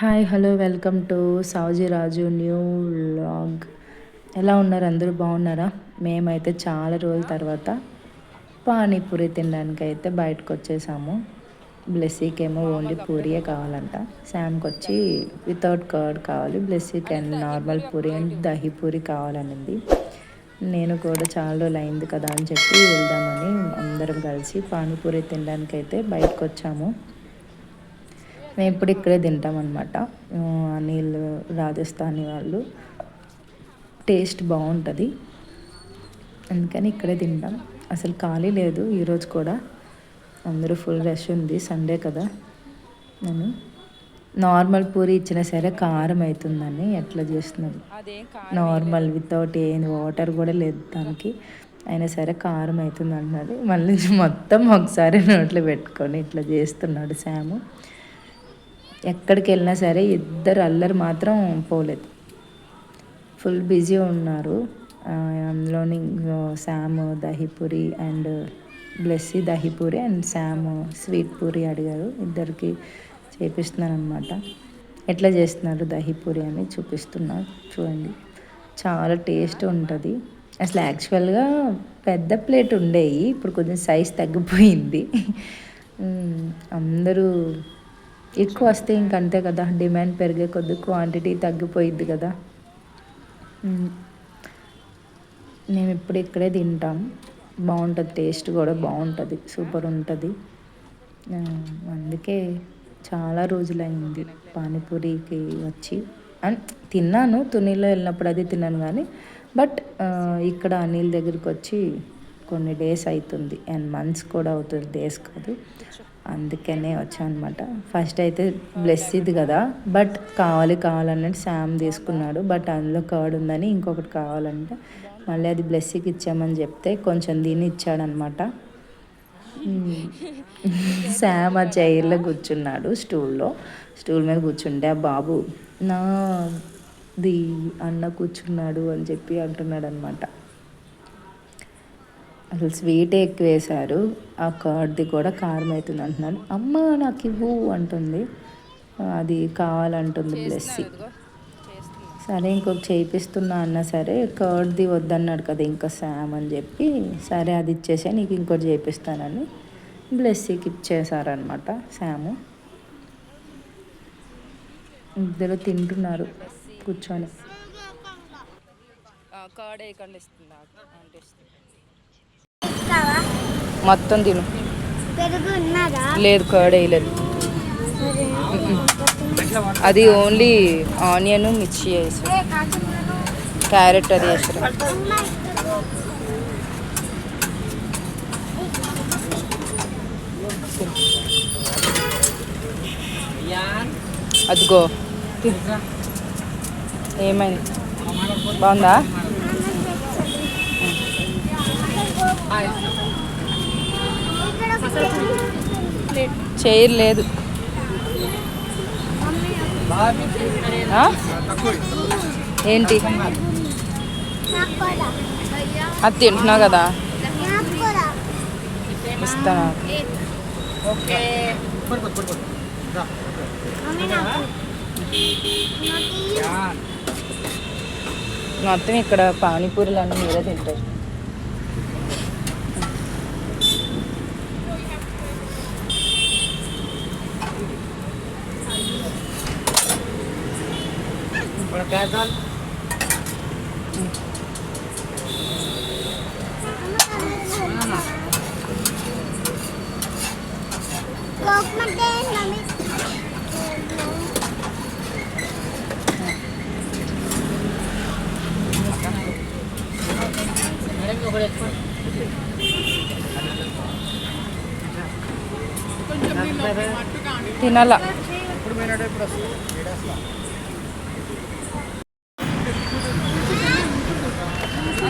Hi hello welcome to Savuji Raju new vlog ఎలా ఉన్నారు? అందరూ బాగున్నారా? మేమైతే చాలా రోజుల తర్వాత పానీపూరి తినడానికి అయితే బయటకు వచ్చేసాము. బ్లెస్సీకి ఏమో ఓన్లీ పూరియే కావాలంట. శామ్కి వచ్చి వితౌట్ కర్డ్ కావాలి. బ్లెస్సీకి and normal puri and dahi puri కావాలనింది. నేను కూడా చాలా రోజులు అయింది కదా అని చెప్పి వెళ్దామని అందరం కలిసి పానీపూరి తినడానికి అయితే బయటకు వచ్చాము. మేము ఇప్పుడు ఇక్కడే తింటాం అనమాట అనిల్ రాజస్థానీ వాళ్ళు. టేస్ట్ బాగుంటుంది అందుకని ఇక్కడే తింటాం. అసలు ఖాళీ లేదు ఈరోజు కూడా. అందరూ ఫుల్ రష్ ఉంది సండే కదా. నేను నార్మల్ పూరి ఇచ్చినా సరే కారం అవుతుందని ఎట్లా చేస్తున్నాను నార్మల్ వితౌట్ ఏం వాటర్ కూడా లేదు దానికి. అయినా సరే కారం అవుతుంది అంటున్నాడు మళ్ళీ మొత్తం ఒకసారి నోట్లో పెట్టుకొని ఇట్లా చేస్తున్నాడు శాము ఎక్కడికి వెళ్ళినా సరే ఇద్దరు అల్లరి మాత్రం పోలేదు. ఫుల్ బిజీ ఉన్నారు. అందులోని Sam dahi puri and Blessy dahi puri and Sam sweet puri అడిగారు. ఇద్దరికి చేపిస్తున్నాను అనమాట ఎట్లా చేస్తున్నారు దహిపూరి అని చూపిస్తున్నారు చూడండి. చాలా టేస్ట్ ఉంటుంది. అసలు యాక్చువల్గా పెద్ద ప్లేట్ ఉండేవి ఇప్పుడు కొంచెం సైజ్ తగ్గిపోయింది. అందరూ ఎక్కువ వస్తే ఇంక అంతే కదా. డిమాండ్ పెరిగే కొద్ది క్వాంటిటీ తగ్గిపోయిద్ది కదా. మేము ఇప్పుడు ఇక్కడే తింటాం. బాగుంటుంది. టేస్ట్ కూడా బాగుంటుంది. సూపర్ ఉంటుంది. అందుకే చాలా రోజులైంది పానీపూరికి వచ్చి. అండ్ తిన్నాను. తునిలో వెళ్ళినప్పుడు అది తిన్నాను కానీ బట్ ఇక్కడ అనిల్ దగ్గరికి వచ్చి కొన్ని డేస్ అవుతుంది అండ్ మంత్స్ కూడా అవుతుంది డేస్ కాదు. అందుకనే వచ్చా అనమాట ఫస్ట్ అయితే బ్లెస్ ఇది కదా బట్ కావాలి కావాలన్నట్టు శామ్ తీసుకున్నాడు. బట్ అందులో కర్డ్ ఉందని ఇంకొకటి కావాలంటే మళ్ళీ అది బ్లెస్సీకి ఇచ్చామని చెప్తే కొంచెం దీన్ని ఇచ్చాడనమాట. శామ్ ఆ చైర్లో కూర్చున్నాడు స్టూల్లో స్టూల్ మీద కూర్చుంటే ఆ బాబు నా ది అన్న కూర్చున్నాడు అని చెప్పి అంటున్నాడు అనమాట అసలు స్వీట్ ఎక్కువ వేశారు ఆ కర్డ్ది కూడా కారం అవుతుంది అంటున్నాడు అమ్మ నాకు ఇవ్వు అంటుంది. అది కావాలంటుంది బ్లెస్సి సరే ఇంకొక చేయిస్తున్నా అన్నా సరే కర్డ్ది వద్దన్నాడు కదా ఇంకా శామ్ అని చెప్పి సరే అది ఇచ్చేసే నీకు ఇంకోటి చేయిస్తానని బ్లెస్సీకి ఇచ్చేసారనమాట శాము ఇద్దరు తింటున్నారు కూర్చొని. కర్డ్ వేయకుండా ఇస్తుంది అంటే మొత్తం తిను. లేదు కర్డ్ వేయలేదు. అది ఓన్లీ ఆనియన్ మిర్చి వేసి. క్యారెట్ అది వేసారు అదిగో. ఏమైంది? బాగుందా? చైర్ లేదు. ఏంటి? అది తింటున్నావు కదా? ఇస్తాను మొత్తం ఇక్కడ పానీపూరీలు అన్నీ మీరే తింటారు. काय झाल? तिनाला. कुठमिनडे प्रसिद्ध असला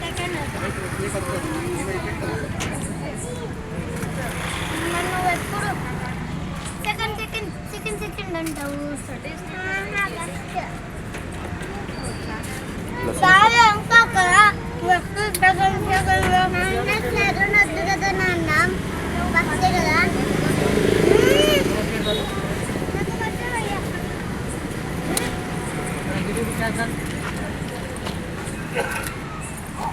సెకండ్ మరి నువ్వు ఎప్పుడు సెకండ్ సెకండ్ సెకండ్ అంటావు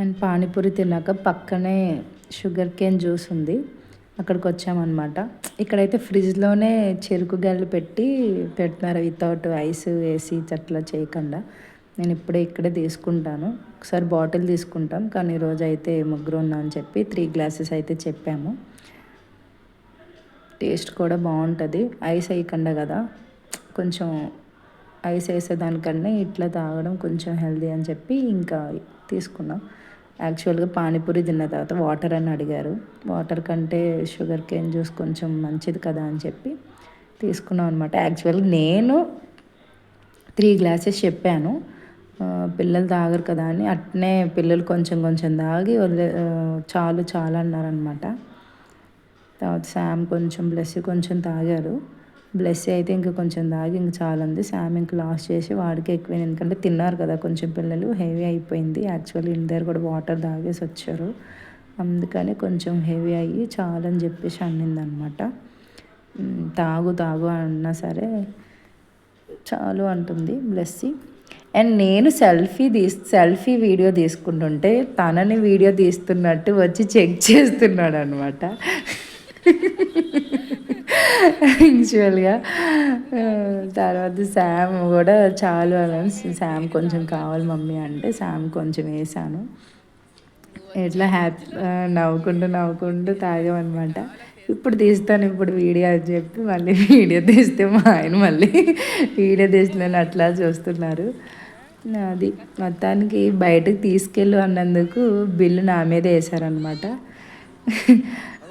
అండ్ పానీపూరి తిన్నాక పక్కనే షుగర్ కేన్ జ్యూస్ ఉంది. అక్కడికి వచ్చామన్నమాట ఇక్కడైతే ఫ్రిడ్జ్లోనే చెరుకు గల్లు పెట్టి పెడుతున్నారు. వితౌట్ ఐస్ వేసి అట్లా చేయకుండా. నేను ఇప్పుడే ఇక్కడే తీసుకుంటాను. ఒకసారి బాటిల్ తీసుకుంటాం. కానీ ఈరోజు అయితే ముగ్గురు ఉన్నా అని చెప్పి త్రీ గ్లాసెస్ అయితే చెప్పాము. టేస్ట్ కూడా బాగుంటుంది. ఐస్ వేయకుండా కదా. కొంచెం ఐస్ వేసేదానికన్నా ఇట్లా తాగడం కొంచెం హెల్దీ అని చెప్పి ఇంకా తీసుకున్నాం. యాక్చువల్గా పానీపూరి తిన్న తర్వాత వాటర్ అని అడిగారు. వాటర్ కంటే షుగర్ కేన్ జ్యూస్ కొంచెం మంచిది కదా అని చెప్పి తీసుకున్నాం అనమాట యాక్చువల్గా నేను త్రీ గ్లాసెస్ చెప్పాను. పిల్లలు తాగరు కదా అని అట్నే పిల్లలు కొంచెం కొంచెం తాగి వదిలే చాలు చాలు అన్నారనమాట తర్వాత శామ్ కొంచెం బ్లెస్ కొంచెం తాగారు. బ్లెస్ అయితే ఇంకా కొంచెం తాగి ఇంక చాలా ఉంది శామ్ ఇంక లాస్ చేసి వాడికి ఎక్కువ ఎందుకంటే తిన్నారు కదా కొంచెం పిల్లలు. హెవీ అయిపోయింది. యాక్చువల్లీ ఇంటి దగ్గర కూడా వాటర్ తాగేసి వచ్చారు. అందుకని కొంచెం హెవీ అయ్యి చాలని చెప్పేసి అన్నిందనమాట. తాగు తాగు అన్నా సరే చాలు అంటుంది బ్లెస్సీ అండ్ నేను సెల్ఫీ తీ సెల్ఫీ వీడియో తీసుకుంటుంటే తనని వీడియో తీస్తున్నట్టు వచ్చి చెక్ చేస్తున్నాడు అనమాట యాక్చువల్గా తర్వాత శామ్ కూడా చాలు అని శామ్ కొంచెం కావాలి మమ్మీ అంటే శామ్ కొంచెం వేసాను ఎట్లా హ్యాపీ నవ్వుకుంటూ నవ్వుకుంటూ తాగామన్నమాట. ఇప్పుడు తీస్తాను ఇప్పుడు వీడియో అని చెప్పి మళ్ళీ వీడియో తీస్తే మా ఆయన మళ్ళీ వీడియో తీస్తున్నాను అట్లా చూస్తున్నారు. అది మొత్తానికి బయటకు తీసుకెళ్ళు అన్నందుకు బిల్లు నా మీద వేశారనమాట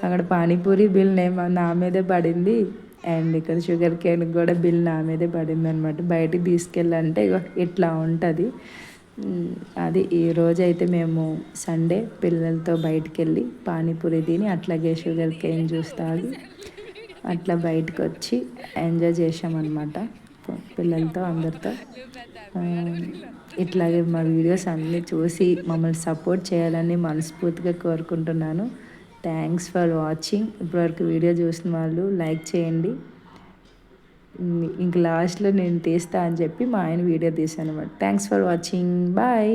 అక్కడ పానీపూరి బిల్ నేమ్ నా మీదే పడింది. అండ్ ఇక్కడ షుగర్ కేన్ కూడా బిల్ నా మీదే పడింది అనమాట బయటికి తీసుకెళ్ళాలంటే ఇట్లా ఉంటుంది. అది ఈ రోజు అయితే మేము సండే పిల్లలతో బయటికి వెళ్ళి పానీపూరి తిని అట్లాగే షుగర్ కేన్ జ్యూస్ తాగి అట్లా బయటకు వచ్చి ఎంజాయ్ చేసామన్నమాట పిల్లలతో అందరితో. ఇట్లాగే మా వీడియోస్ అన్నీ చూసి మమ్మల్ని సపోర్ట్ చేయాలని మనస్ఫూర్తిగా కోరుకుంటున్నాను. థ్యాంక్స్ ఫర్ వాచింగ్ ఇప్పటివరకు వీడియో చూసిన వాళ్ళు లైక్ చేయండి. ఇంక లాస్ట్లో నేను తీస్తా అని చెప్పి మా ఆయన వీడియో తీసాను అనమాట థ్యాంక్స్ ఫర్ వాచింగ్ బాయ్